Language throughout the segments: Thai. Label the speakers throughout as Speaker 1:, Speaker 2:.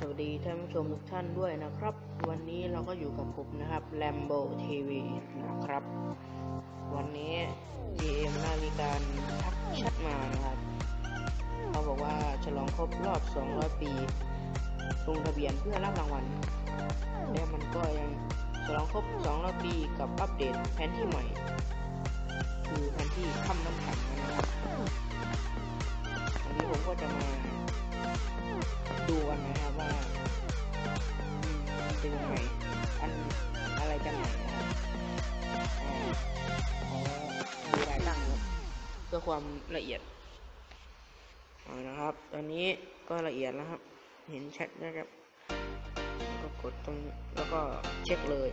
Speaker 1: สวัสดีท่านผู้ชมทุกท่านด้วยนะครับ วันนี้เราก็อยู่กับผมนะครับ Lambo TV นะครับ วันนี้ GM ได้มีการทักแชทมานะครับ เขาบอกว่าฉลองครบรอบ 200 ปีลงทะเบียนเพื่อรับรางวัล แล้วมันก็ยังฉลองครบ 200 ปีกับอัปเดตแผนที่ใหม่ คือแผนที่ถ้ำน้ำแข็งนะครับวันนี้ผมก็จะมาดูกันนะ็นยังไงอันอะไรกันไหนนะครับอ่าขอดูรายตั้งเพื่อความละเอียดเอานะครับ ตอนนี้ก็ละเอียดแล้วครับ เห็นแชทนะครับก็กดตรงแล้วก็เช็คเลย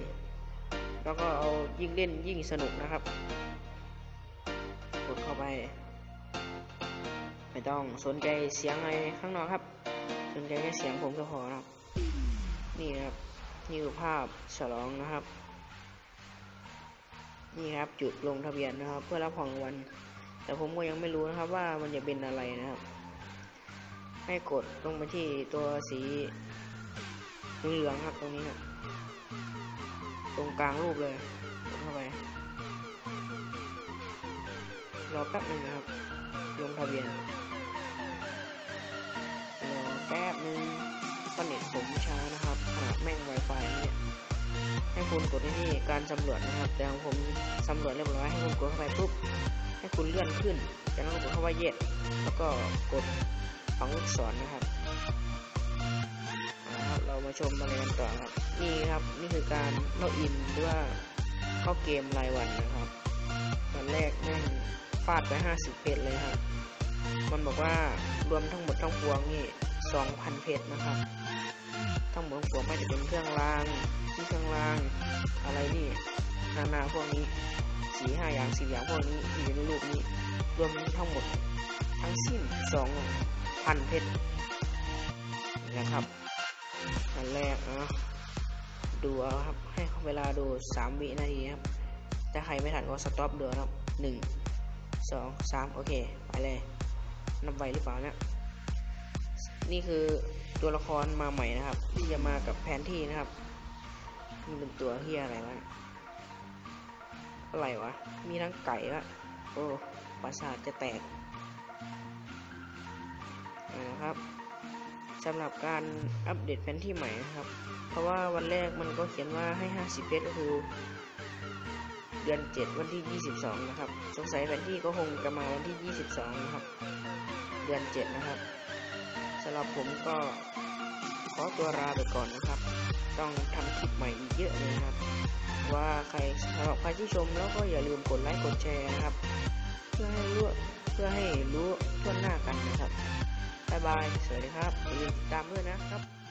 Speaker 1: แล้วก็เอายิ่งเล่นยิ่งสนุกนะครับ กดเข้าไป ไม่ต้องสนใจเสียงอะไรข้างนอกครับ สนใจแค่เสียงผมก็พอนะครับ นี่ครับ นี่คือภาพฉลองนะครับ นี่ครับจุดลงทะเบียนนะครับ เพื่อรับของรางวัลแต่ผมก็ยังไม่รู้นะครับว่ามันจะเป็นอะไรนะครับ ให้กดลงไปที่ตัวสีเหลืองครับตรงนี้ครับตรงกลางรูปเลยกดเข้าไปรอแป๊บหนึงนะครับลงทะเบียนรอแป๊บนึงก็เน็ตผมช้านะครับ แม่ง Wi-Fi เนี่ยให้คุณกดที่นี่การสำรวจนะครับ แต่ของผมสำรวจเรียบร้อยให้คุณกดเข้าไปปุ๊บให้คุณเลื่อนขึ้นจากนั้นก็กดเข้าไปเย็ดแล้วก็กดฝังลูกศรนะครับเอาละครับ เรามาชมอะไรกันต่อครับนี่ครับนี่คือการล็อกอินหรือว่าเข้าเกมรายวันนะครับวันแรกแม่งฟาดไป50 เพจเลยครับ มันบอกว่ารวมทั้งหมดทั้งปวงนี่ 2,000 เพจนะครับ ทั้งหมดทั้งปวไม่จะเป็นเครื่องรางที่เครื่องรางอะไรนี่นานาพวกนี้สี่ห้าอย่างสี่อย่างพวกนี้ที่อยู่ในรูปนี้ รวมทั้งหมดทั้งสิ้น2,000เพจนะครับอันแรกนะดูเอาครับให้เวลาดู3วินาทีครับถ้าใครไม่ทันก็สต็อปดูนะครับ1 2 3โอเค ไปเลย นับไวหรือเปล่าเนะี่ย นี่คือตัวละครมาใหม่นะครับ ที่จะมากับแผนที่นะครับนี่เป็นตัวที่อะไรวะอะไรวะ มีทั้งไก่วะโอ้ปราสาทจะแตกนะครับสำหรับการอัปเดตแผนที่ใหม่นะครับ เพราะว่าวันแรกมันก็เขียนว่าให้ 50 เพชรก็คือ เดือน 7 วันที่ 22 นะครับ สงสัยแผนที่ก็คงจะมาวันที่ 22 นะครับ เดือน 7 นะครับ สำหรับผมก็ขอตัวลาไปก่อนนะครับ ต้องทำคลิปใหม่อีกเยอะเลยนะครับ ว่าใครสำหรับใครที่ชมแล้วก็อย่าลืมกดไลค์กดแชร์นะครับ เพื่อให้รู้เพื่อให้รู้ทั่วหน้ากันนะครับ บ๊ายบาย สวัสดีครับอย่าลืมติดตามด้วยนะครับ